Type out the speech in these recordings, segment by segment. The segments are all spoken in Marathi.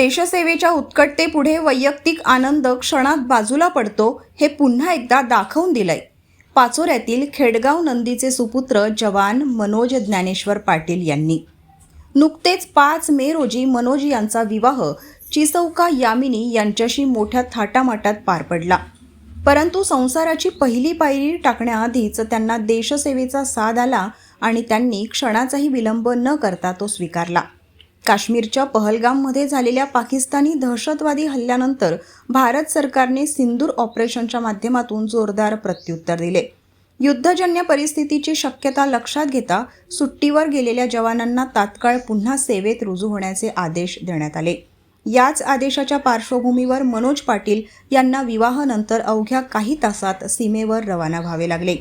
देशसेवेच्या उत्कटतेपुढे वैयक्तिक आनंद क्षणात बाजूला पडतो हे पुन्हा एकदा दाखवून दिलंय. पाचोऱ्यातील खेडगाव नंदीचे सुपुत्र जवान मनोज ज्ञानेश्वर पाटील यांनी. नुकतेच पाच मे रोजी मनोज यांचा विवाह चिसौका यामिनी यांच्याशी मोठ्या थाटामाटात पार पडला. परंतु संसाराची पहिली पायरी टाकण्याआधीच त्यांना देशसेवेचा साथ आला आणि त्यांनी क्षणाचाही विलंब न करता तो स्वीकारला. काश्मीरच्या पहलगाममध्ये झालेल्या पाकिस्तानी दहशतवादी हल्ल्यानंतर भारत सरकारने सिंदूर ऑपरेशनच्या माध्यमातून जोरदार प्रत्युत्तर दिले. युद्धजन्य परिस्थितीची शक्यता लक्षात घेता सुट्टीवर गेलेल्या जवानांना तात्काळ पुन्हा सेवेत रुजू होण्याचे आदेश देण्यात आले. याच आदेशाच्या पार्श्वभूमीवर मनोज पाटील यांना विवाहानंतर अवघ्या काही तासात सीमेवर रवाना व्हावे लागले.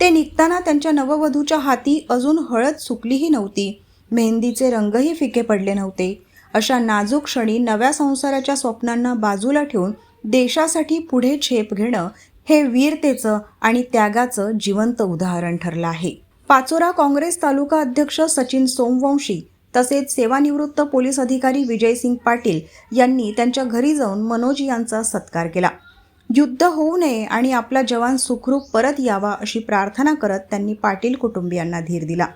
ते निघताना त्यांच्या नववधूच्या हाती अजून हळद सुकलीही नव्हती. मेहंदीचे रंगही फिके पडले नव्हते. अशा नाजूक क्षणी नव्या संसाराच्या स्वप्नांना बाजूला ठेवून देशासाठी पुढे झेप घेणं हे वीरतेचं आणि त्यागाचं जिवंत उदाहरण ठरलं आहे. पाचोरा काँग्रेस तालुका अध्यक्ष सचिन सोमवंशी तसेच सेवानिवृत्त पोलीस अधिकारी विजयसिंग पाटील यांनी त्यांच्या घरी जाऊन मनोज यांचा सत्कार केला. युद्ध होऊ नये आणि आपला जवान सुखरूप परत यावा अशी प्रार्थना करत त्यांनी पाटील कुटुंबियांना धीर दिला.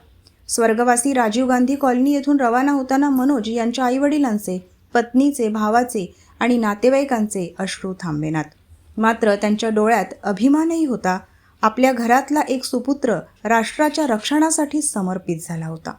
स्वर्गवासी राजीव गांधी कॉलनी येथून रवाना होताना मनोज यांच्या आईवडिलांचे पत्नीचे भावाचे आणि नातेवाईकांचे अश्रू थांबेनात मात्र त्यांच्या डोळ्यात अभिमानही होता. आपल्या घरातला एक सुपुत्र राष्ट्राच्या रक्षणासाठी समर्पित झाला होता.